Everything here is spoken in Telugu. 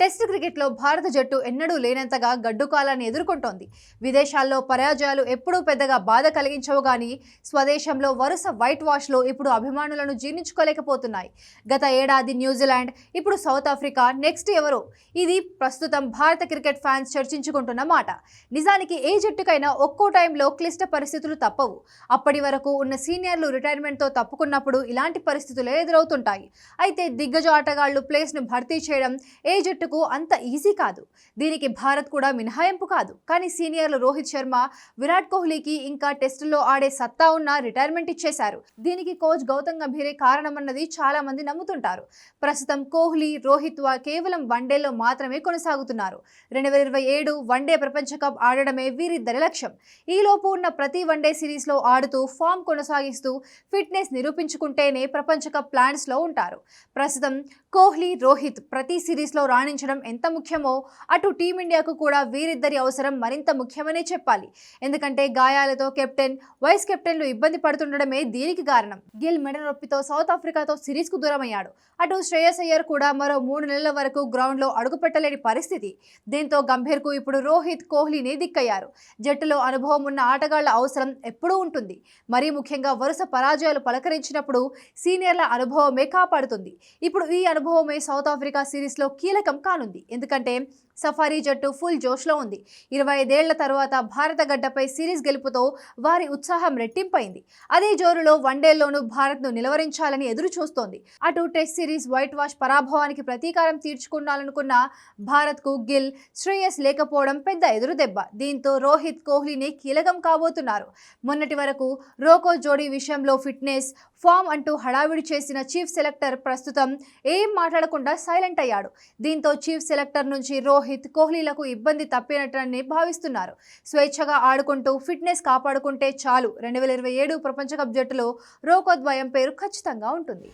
టెస్ట్ క్రికెట్లో భారత జట్టు ఎన్నడూ లేనంతగా గడ్డుకాలాన్ని ఎదుర్కొంటోంది. విదేశాల్లో పరాజయాలు ఎప్పుడూ పెద్దగా బాధ కలిగించవు కానీ స్వదేశంలో వరుస వైట్ వాష్లో ఇప్పుడు అభిమానులను జీర్ణించుకోలేకపోతున్నాయి. గత ఏడాది న్యూజిలాండ్ ఇప్పుడు సౌత్ ఆఫ్రికా నెక్స్ట్ ఎవరు? ఇది ప్రస్తుతం భారత క్రికెట్ ఫ్యాన్స్ చర్చించుకుంటున్న మాట. నిజానికి ఏ జట్టుకైనా ఒక్కో టైంలో క్లిష్ట పరిస్థితులు తప్పవు. అప్పటి వరకు ఉన్న సీనియర్లు రిటైర్మెంట్తో తప్పుకున్నప్పుడు ఇలాంటి పరిస్థితులే ఎదురవుతుంటాయి. అయితే దిగ్గజ ఆటగాళ్ళు ప్లేస్ను భర్తీ చేయడం ఏ జట్టు జట్టుకు అంత ఈజీ కాదు. దీనికి భారత్ కూడా మినహాయింపు కాదు. కానీ సీనియర్లు రోహిత్ శర్మ విరాట్ కోహ్లీకి ఇంకా టెస్టుల్లో ఆడే సత్తా ఉన్న రిటైర్మెంట్ ఇచ్చేశారు. దీనికి కోచ్ గౌతమ్ గంభీరే కారణమన్నది చాలా మంది నమ్ముతుంటారు. ప్రస్తుతం కోహ్లీ రోహిత్ వా- కేవలం వన్డేలో మాత్రమే కొనసాగుతున్నారు. రెండు వేల ఇరవై ఏడు వన్డే ప్రపంచ కప్ ఆడడమే వీరిద్దరి లక్ష్యం. ఈలోపు ఉన్న ప్రతి వన్డే సిరీస్లో ఆడుతూ ఫామ్ కొనసాగిస్తూ ఫిట్నెస్ నిరూపించుకుంటేనే ప్రపంచ కప్ ప్లాన్స్లో ఉంటారు. ప్రస్తుతం కోహ్లీ రోహిత్ ప్రతి సిరీస్లో రాణించడం ఎంత ముఖ్యమో అటు టీమిండియాకు కూడా వీరిద్దరి అవసరం మరింత ముఖ్యమనే చెప్పాలి. ఎందుకంటే గాయాలతో కెప్టెన్ వైస్ కెప్టెన్లు ఇబ్బంది పడుతుండడమే దీనికి కారణం. గిల్ మెడ నొప్పితో సౌత్ ఆఫ్రికాతో సిరీస్కు దూరమయ్యాడు. అటు శ్రేయస్ అయ్యర్ కూడా మరో మూడు నెలల వరకు గ్రౌండ్లో అడుగుపెట్టలేని పరిస్థితి. దీంతో గంభీర్కు ఇప్పుడు రోహిత్ కోహ్లీని దిక్కయ్యారు. జట్టులో అనుభవం ఉన్న ఆటగాళ్ళ అవసరం ఎప్పుడూ ఉంటుంది. మరీ ముఖ్యంగా వరుస పరాజయాలు పలకరించినప్పుడు సీనియర్ల అనుభవమే కాపాడుతుంది. ఇప్పుడు ఈ అనుభవమే సౌత్ ఆఫ్రికా సిరీస్లో కీలకం కానుంది ఎందుకంటే సఫారీ జట్టు ఫుల్ జోష్లో ఉంది. ఇరవై ఐదేళ్ళ తర్వాత భారత గడ్డపై సిరీస్ గెలుపుతో వారి ఉత్సాహం రెట్టింపైంది. అదే జోరులో వన్డేల్లోనూ భారత్ను నిలవరించాలని ఎదురు చూస్తోంది అటు టెస్ట్ సిరీస్ వైట్ వాష్ పరాభవానికి ప్రతీకారం తీర్చుకున్నాలనుకున్న భారత్కు గిల్ శ్రేయస్ లేకపోవడం పెద్ద ఎదురు దెబ్బ దీంతో రోహిత్ కోహ్లీని కీలకం కాబోతున్నారు. మొన్నటి వరకు రోకో జోడీ విషయంలో ఫిట్నెస్ ఫామ్ అంటూ హడావిడి చేసిన చీఫ్ సెలెక్టర్ ప్రస్తుతం ఏం మాట్లాడకుండా సైలెంట్ అయ్యాడు. దీంతో చీఫ్ సెలెక్టర్ నుంచి రోహిత్ కోహ్లీలకు ఇబ్బంది తప్పినట్టని భావిస్తున్నారు. స్వేచ్ఛగా ఆడుకుంటూ ఫిట్నెస్ కాపాడుకుంటే చాలు. రెండు వేల ఇరవై ఏడు ప్రపంచ కప్ జట్టులో రోకోద్వయం పేరు ఖచ్చితంగా ఉంటుంది.